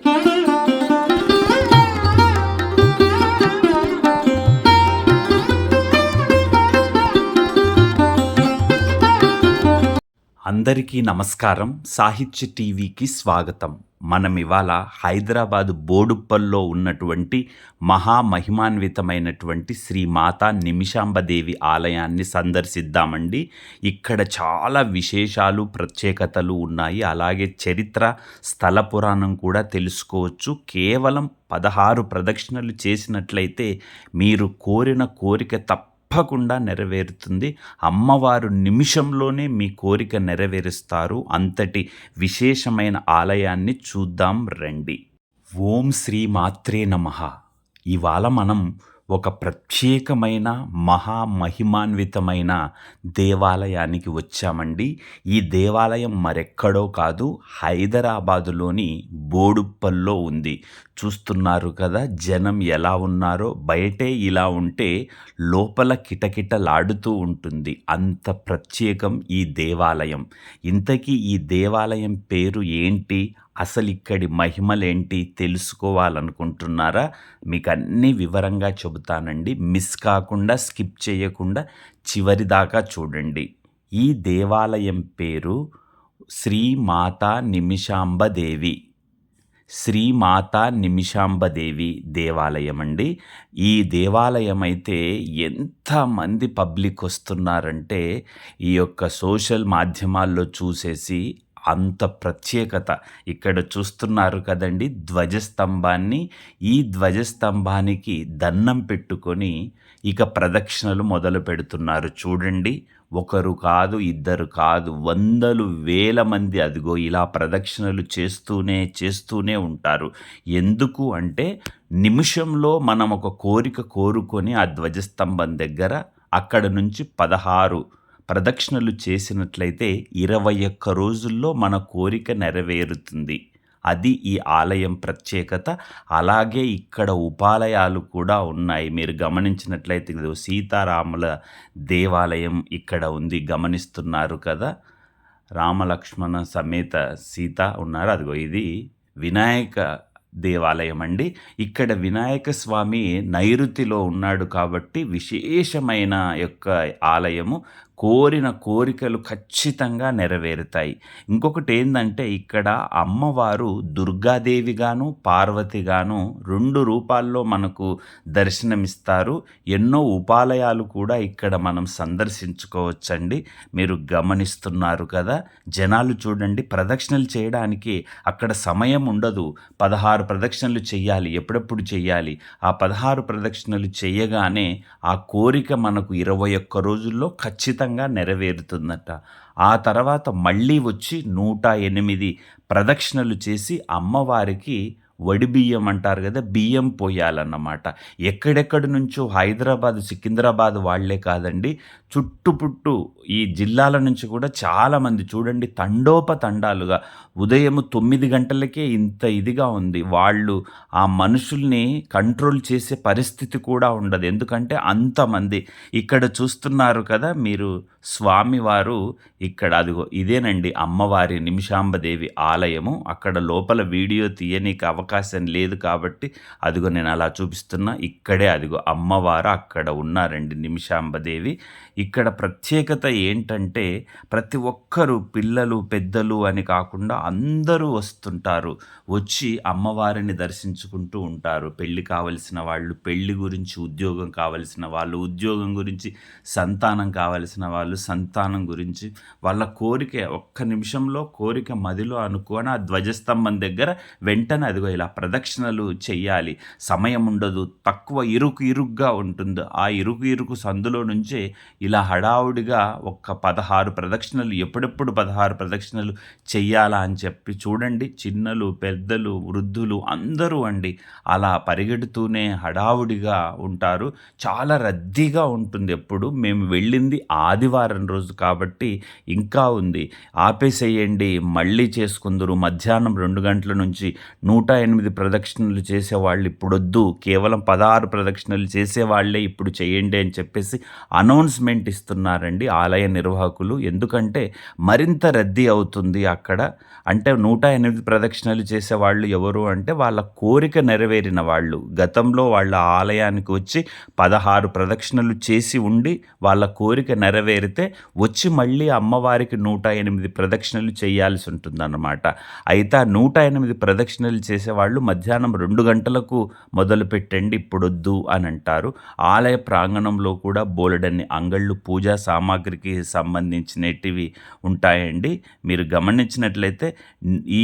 Mm-hmm. అందరికీ నమస్కారం. సాహిత్య టీవీకి స్వాగతం. మనం ఇవాళ హైదరాబాద్ బోడుప్పల్లో ఉన్నటువంటి మహామహిమాన్వితమైనటువంటి శ్రీ మాతా నిమిషాంబదేవి ఆలయాన్ని సందర్శిద్దామండి. ఇక్కడ చాలా విశేషాలు ప్రత్యేకతలు ఉన్నాయి. అలాగే చరిత్ర స్థల పురాణం కూడా తెలుసుకోవచ్చు. కేవలం పదహారు ప్రదక్షిణలు చేసినట్లయితే మీరు కోరిన కోరిక తప్ప తప్పకుండా నెరవేరుతుంది. అమ్మవారు నిమిషంలోనే మీ కోరిక నెరవేరుస్తారు. అంతటి విశేషమైన ఆలయాన్ని చూద్దాం రండి. ఓం శ్రీ మాత్రే నమ. ఇవాళ మనం ఒక ప్రత్యేకమైన మహామహిమాన్వితమైన దేవాలయానికి వచ్చామండి. ఈ దేవాలయం మరెక్కడో కాదు హైదరాబాదులోని బోడుప్పల్లో ఉంది. చూస్తున్నారు కదా జనం ఎలా ఉన్నారో బయటే ఇలా ఉంటే లోపల కిటకిటలాడుతూ ఉంటుంది. అంత ప్రత్యేకం ఈ దేవాలయం. ఇంతకీ ఈ దేవాలయం పేరు ఏంటి? అసలు ఇక్కడి మహిమలేంటి? తెలుసుకోవాలనుకుంటున్నారా? మీకు అన్ని వివరంగా చెబుతానండి. మిస్ కాకుండా స్కిప్ చేయకుండా చివరి దాకా చూడండి. ఈ దేవాలయం పేరు శ్రీ మాతా నిమిషాంబదేవి. శ్రీ మాతా నిమిషాంబదేవి దేవాలయం అండి ఈ దేవాలయం అయితే ఎంతమంది పబ్లిక్ వస్తున్నారంటే ఈ యొక్క సోషల్ మాధ్యమాల్లో చూసేసి అంత ప్రత్యేకత. ఇక్కడ చూస్తున్నారు కదండి ధ్వజస్తంభాన్ని. ఈ ధ్వజస్తంభానికి దండం పెట్టుకొని ఇక ప్రదక్షిణలు మొదలు పెడుతున్నారు. చూడండి ఒకరు కాదు ఇద్దరు కాదు వందలు వేల మంది అదిగో ఇలా ప్రదక్షిణలు చేస్తూనే చేస్తూనే ఉంటారు. ఎందుకు అంటే నిమిషంలో మనం ఒక కోరిక కోరుకొని ఆ ధ్వజస్తంభం దగ్గర అక్కడ నుంచి పదహారు ప్రదక్షిణలు చేసినట్లయితే ఇరవై ఒక్క రోజుల్లో మన కోరిక నెరవేరుతుంది. అది ఈ ఆలయం ప్రత్యేకత. అలాగే ఇక్కడ ఉపాలయాలు కూడా ఉన్నాయి. మీరు గమనించినట్లయితే సీతారాముల దేవాలయం ఇక్కడ ఉంది. గమనిస్తున్నారు కదా? రామలక్ష్మణ సమేత సీత ఉన్నారు. అదిగో ఇది వినాయక దేవాలయం అండి. ఇక్కడ వినాయక స్వామి నైరుతిలో ఉన్నాడు కాబట్టి విశేషమైన యొక్క ఆలయము కోరిన కోరికలు ఖచ్చితంగా నెరవేరుతాయి. ఇంకొకటి ఏంటంటే ఇక్కడ అమ్మవారు దుర్గాదేవిగాను పార్వతిగాను రెండు రూపాల్లో మనకు దర్శనమిస్తారు. ఎన్నో ఉపాలయాలు కూడా ఇక్కడ మనం సందర్శించుకోవచ్చండి. మీరు గమనిస్తున్నారు కదా జనాలు చూడండి ప్రదక్షిణలు చేయడానికి అక్కడ సమయం ఉండదు. పదహారు ప్రదక్షిణలు చేయాలి ఎప్పుడెప్పుడు చేయాలి ఆ పదహారు ప్రదక్షిణలు చేయగానే ఆ కోరిక మనకు ఇరవై ఒక్క రోజుల్లో ఖచ్చితంగా ఖచ్చితంగా నెరవేరుతుందట. ఆ తర్వాత మళ్ళీ వచ్చి నూట ఎనిమిది ప్రదక్షిణలు చేసి అమ్మవారికి వడి బియ్యం అంటారు కదా బియ్యం పోయాలన్నమాట. ఎక్కడెక్కడి నుంచో హైదరాబాద్ సికింద్రాబాద్ వాళ్ళే కాదండి చుట్టుపుట్టు ఈ జిల్లాల నుంచి కూడా చాలామంది చూడండి తండోపతండాలుగా ఉదయం తొమ్మిది గంటలకే ఇంత ఇదిగా ఉంది. వాళ్ళు ఆ మనుషుల్ని కంట్రోల్ చేసే పరిస్థితి కూడా ఉండదు. ఎందుకంటే అంతమంది ఇక్కడ చూస్తున్నారు కదా మీరు స్వామివారు ఇక్కడ అదిగో ఇదేనండి అమ్మవారి నిమిషాంబదేవి ఆలయము. అక్కడ లోపల వీడియో తీయనీకి అవకాశం లేదు కాబట్టి అదిగో నేను అలా చూపిస్తున్నా. ఇక్కడే అదిగో అమ్మవారు అక్కడ ఉన్నారండి నిమిషాంబదేవి. ఇక్కడ ప్రత్యేకత ఏంటంటే ప్రతి ఒక్కరు పిల్లలు పెద్దలు అని కాకుండా అందరూ వస్తుంటారు. వచ్చి అమ్మవారిని దర్శించుకుంటూ ఉంటారు. పెళ్ళి కావలసిన వాళ్ళు పెళ్ళి గురించి ఉద్యోగం కావలసిన వాళ్ళు ఉద్యోగం గురించి సంతానం కావలసిన వాళ్ళు సంతానం గురించి వాళ్ళ కోరిక ఒక్క నిమిషంలో కోరిక మదిలో అనుకోని ఆ ధ్వజస్తంభం దగ్గర వెంటనే అదిగో ఇలా ప్రదక్షిణలు చెయ్యాలి. సమయం ఉండదు. తక్కువ ఇరుకు ఇరుగ్గా ఉంటుంది. ఆ ఇరుకు ఇరుకు సందులో నుంచే ఇలా హడావుడిగా ఒక్క పదహారు ప్రదక్షిణలు ఎప్పుడెప్పుడు పదహారు ప్రదక్షిణలు చెయ్యాలా అని చెప్పి చూడండి. చిన్నలు పెద్దలు వృద్ధులు అందరూ అండి అలా పరిగెడుతూనే హడావుడిగా ఉంటారు. చాలా రద్దీగా ఉంటుంది ఎప్పుడు. మేము వెళ్ళింది ఆదివారం రోజు కాబట్టి ఇంకా ఉంది. ఆపేసేయండి. మళ్ళీ చేసుకుందరు. మధ్యాహ్నం రెండు గంటల నుంచి నూట ఎనిమిది ప్రదక్షిణలు చేసేవాళ్ళు ఇప్పుడొద్దు. కేవలం పదహారు ప్రదక్షిణలు చేసేవాళ్ళే ఇప్పుడు చేయండి అని చెప్పేసి అనౌన్స్మెంట్ ఇస్తున్నారండి ఆలయ నిర్వాహకులు. ఎందుకంటే మరింత రద్దీ అవుతుంది అక్కడ. అంటే నూట ఎనిమిది ప్రదక్షిణలు చేసేవాళ్ళు ఎవరు అంటే వాళ్ళ కోరిక నెరవేరిన వాళ్ళు. గతంలో వాళ్ళ ఆలయానికి వచ్చి పదహారు ప్రదక్షిణలు చేసి ఉండి వాళ్ళ కోరిక నెరవేరితే వచ్చి మళ్ళీ అమ్మవారికి నూట ఎనిమిది ప్రదక్షిణలు చేయాల్సి ఉంటుందన్నమాట. అయితే ఆ నూట ఎనిమిది ప్రదక్షిణలు చేసేవాళ్ళు మధ్యాహ్నం రెండు గంటలకు మొదలు పెట్టండి ఇప్పుడొద్దు అని అంటారు. ఆలయ ప్రాంగణంలో కూడా బోలెడన్ని అంగళ్ళు పూజా సామాగ్రికి సంబంధించినటివి ఉంటాయండి. మీరు గమనించినట్లయితే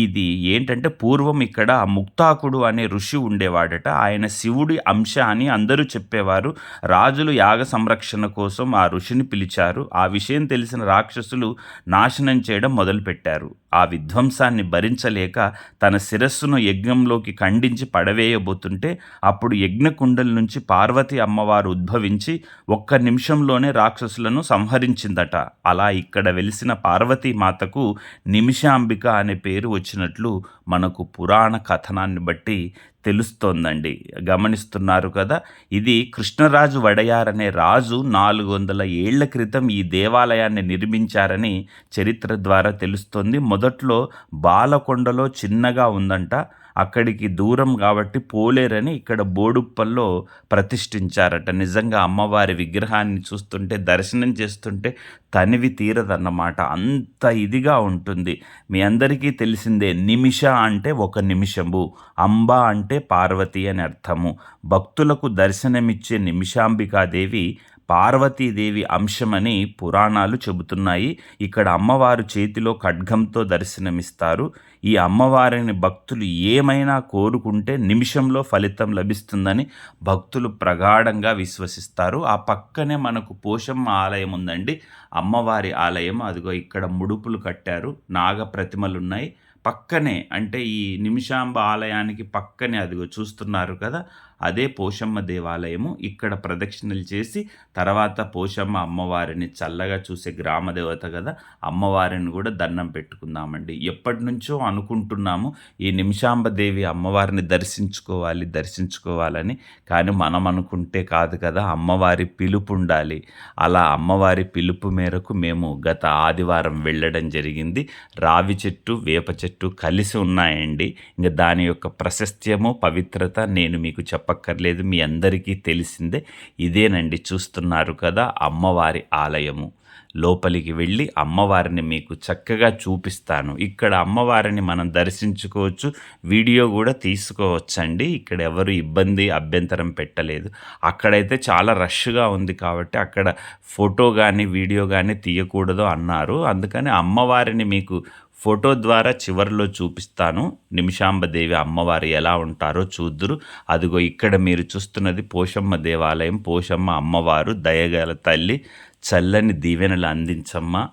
ఇది ఏంటంటే పూర్వం ఇక్కడ ముక్తాకుడు అనే ఋషి ఉండేవాడట. ఆయన శివుడి అంశ అని అందరూ చెప్పేవారు. రాజులు యాగ సంరక్షణ కోసం ఆ ఋషిని పిలిచారు. ఆ విషయం తెలిసిన రాక్షసులు నాశనం చేయడం మొదలుపెట్టారు. ఆ విధ్వంసాన్ని భరించలేక తన శిరస్సును యజ్ఞంలోకి ఖండించి పడవేయబోతుంటే అప్పుడు యజ్ఞకుండల నుంచి పార్వతి అమ్మవారు ఉద్భవించి ఒక్క నిమిషంలోనే రాక్షసులను సంహరించిందట. అలా ఇక్కడ వెలిసిన పార్వతీ మాతకు నిమిషాంబిక అనే పేరు వచ్చినట్లు మనకు పురాణ కథనాన్ని బట్టి తెలుస్తోందండి. గమనిస్తున్నారు కదా ఇది కృష్ణరాజు వడయార్ అనే రాజు నాలుగు వందల ఏళ్ళ క్రితం ఈ దేవాలయాన్ని నిర్మించారని చరిత్ర ద్వారా తెలుస్తోంది. మొదట్లో బాలకొండలో చిన్నగా ఉందంట అక్కడికి దూరం కాబట్టి పోలేరని ఇక్కడ బోడుప్పల్లో ప్రతిష్ఠించారట. నిజంగా అమ్మవారి విగ్రహాన్ని చూస్తుంటే దర్శనం చేస్తుంటే తనివి తీరదన్నమాట. అంత ఇదిగా ఉంటుంది. మీ అందరికీ తెలిసిందే నిమిష అంటే ఒక నిమిషము అంబ అంటే పార్వతి అని అర్థము. భక్తులకు దర్శనమిచ్చే నిమిషాంబికాదేవి పార్వతీదేవి అంశమని పురాణాలు చెబుతున్నాయి. ఇక్కడ అమ్మవారు చేతిలో ఖడ్గంతో దర్శనమిస్తారు. ఈ అమ్మవారిని భక్తులు ఏమైనా కోరుకుంటే నిమిషంలో ఫలితం లభిస్తుందని భక్తులు ప్రగాఢంగా విశ్వసిస్తారు. ఆ పక్కనే మనకు పోషమ్మ ఆలయం ఉందండి. అమ్మవారి ఆలయం. అదిగో ఇక్కడ ముడుపులు కట్టారు. నాగ ప్రతిమలు ఉన్నాయి పక్కనే అంటే ఈ నిమిషాంబ ఆలయానికి పక్కనే అదిగో చూస్తున్నారు కదా అదే పోషమ్మ దేవాలయము ఇక్కడ ప్రదక్షిణలు చేసి తర్వాత పోషమ్మ అమ్మవారిని చల్లగా చూసే గ్రామ దేవత కదా అమ్మవారిని కూడా దండం పెట్టుకుందామండి. ఎప్పటి నుంచో అనుకుంటున్నాము ఈ నిమిషాంబ దేవి అమ్మవారిని దర్శించుకోవాలి దర్శించుకోవాలని. కానీ మనం అనుకుంటే కాదు కదా అమ్మవారి పిలుపు ఉండాలి. అలా అమ్మవారి పిలుపు మేరకు మేము గత ఆదివారం వెళ్ళడం జరిగింది. రావి చెట్టు వేప చెట్టు కలిసి ఉన్నాయండి. ఇంకా దాని యొక్క ప్రశస్త్యము పవిత్రత నేను మీకు చెప్ప చెప్పక్కర్లేదు మీ అందరికీ తెలిసిందే. ఇదేనండి చూస్తున్నారు కదా అమ్మవారి ఆలయము. లోపలికి వెళ్ళి అమ్మవారిని మీకు చక్కగా చూపిస్తాను. ఇక్కడ అమ్మవారిని మనం దర్శించుకోవచ్చు వీడియో కూడా తీసుకోవచ్చండి. ఇక్కడ ఎవరు ఇబ్బంది అభ్యంతరం పెట్టలేదు. అక్కడైతే చాలా రష్గా ఉంది కాబట్టి అక్కడ ఫోటో కానీ వీడియో కానీ తీయకూడదు అన్నారు. అందుకని అమ్మవారిని మీకు ఫోటో ద్వారా చివరిలో చూపిస్తాను. నిమిషాంబదేవి అమ్మవారు ఎలా ఉంటారో చూద్దురు. అదిగో ఇక్కడ మీరు చూస్తున్నది పోషమ్మ దేవాలయం. పోషమ్మ అమ్మవారు దయగల తల్లి చల్లని దీవెనలు అందించమ్మ.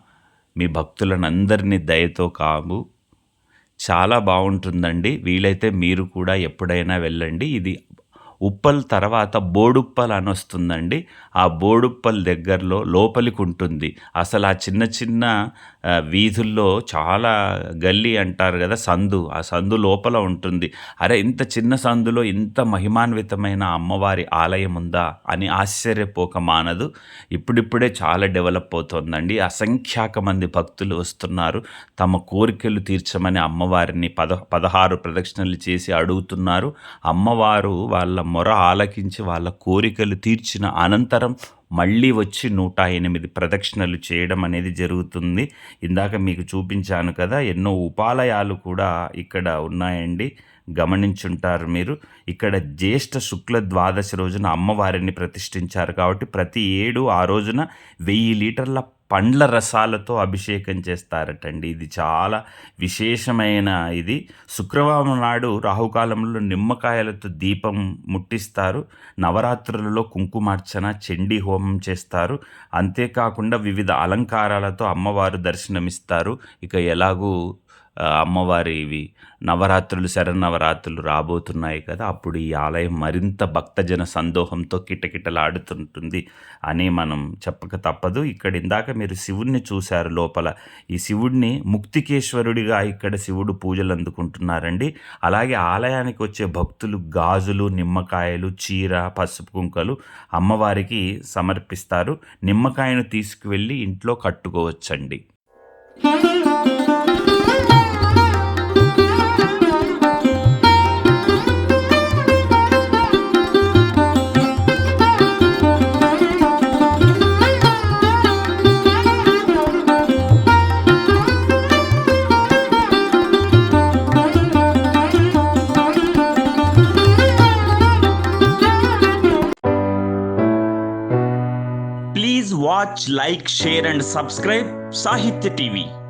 మీ భక్తులనందరినీ దయతో కావు. చాలా బాగుంటుందండి. వీలైతే మీరు కూడా ఎప్పుడైనా వెళ్ళండి. ఇది ఉప్పల్ తర్వాత బోడుప్పల్ అని వస్తుందండి. ఆ బోడుప్పల్ దగ్గరలో లోపలికి ఉంటుంది. అసలు ఆ చిన్న చిన్న వీధుల్లో చాలా గల్లీ అంటారు కదా సందు. ఆ సందు లోపల ఉంటుంది. అరే ఇంత చిన్న సందులో ఇంత మహిమాన్వితమైన అమ్మవారి ఆలయం ఉందా అని ఆశ్చర్యపోక మానదు. ఇప్పుడిప్పుడే చాలా డెవలప్ అవుతుందండి. అసంఖ్యాక మంది భక్తులు వస్తున్నారు. తమ కోరికలు తీర్చమని అమ్మవారిని పద పదహారు ప్రదక్షిణలు చేసి అడుగుతున్నారు. అమ్మవారు వాళ్ళ మొర ఆలకించి వాళ్ళ కోరికలు తీర్చిన అనంతరం మళ్ళీ వచ్చి నూట ఎనిమిది ప్రదక్షిణలు చేయడం అనేది జరుగుతుంది. ఇందాక మీకు చూపించాను కదా ఎన్నో ఉపాలయాలు కూడా ఇక్కడ ఉన్నాయండి. గమనించుంటారు మీరు. ఇక్కడ జ్యేష్ఠ శుక్ల ద్వాదశి రోజున అమ్మవారిని ప్రతిష్ఠించారు కాబట్టి ప్రతి ఏడు ఆ రోజున వెయ్యి లీటర్ల పండ్ల రసాలతో అభిషేకం చేస్తారటండి. ఇది చాలా విశేషమైన ఇది. శుక్రవారం నాడు రాహుకాలంలో నిమ్మకాయలతో దీపం ముట్టిస్తారు. నవరాత్రులలో కుంకుమార్చన చండీ హోమం చేస్తారు. అంతేకాకుండా వివిధ అలంకారాలతో అమ్మవారు దర్శనమిస్తారు. ఇక ఎలాగూ అమ్మవారివి నవరాత్రులు శరన్నవరాత్రులు రాబోతున్నాయి కదా. అప్పుడు ఈ ఆలయం మరింత భక్తజన సందోహంతో కిటకిటలాడుతుంటుంది అని మనం చెప్పక తప్పదు. ఇక్కడ ఇందాక మీరు శివుణ్ణి చూశారు లోపల. ఈ శివుడిని ముక్తికేశ్వరుడిగా ఇక్కడ శివుడు పూజలు అందుకుంటున్నారండి. అలాగే ఆలయానికి వచ్చే భక్తులు గాజులు నిమ్మకాయలు చీర పసుపు కుంకలు అమ్మవారికి సమర్పిస్తారు. నిమ్మకాయను తీసుకువెళ్ళి ఇంట్లో కట్టుకోవచ్చండి. Like, share and subscribe Sahitya TV.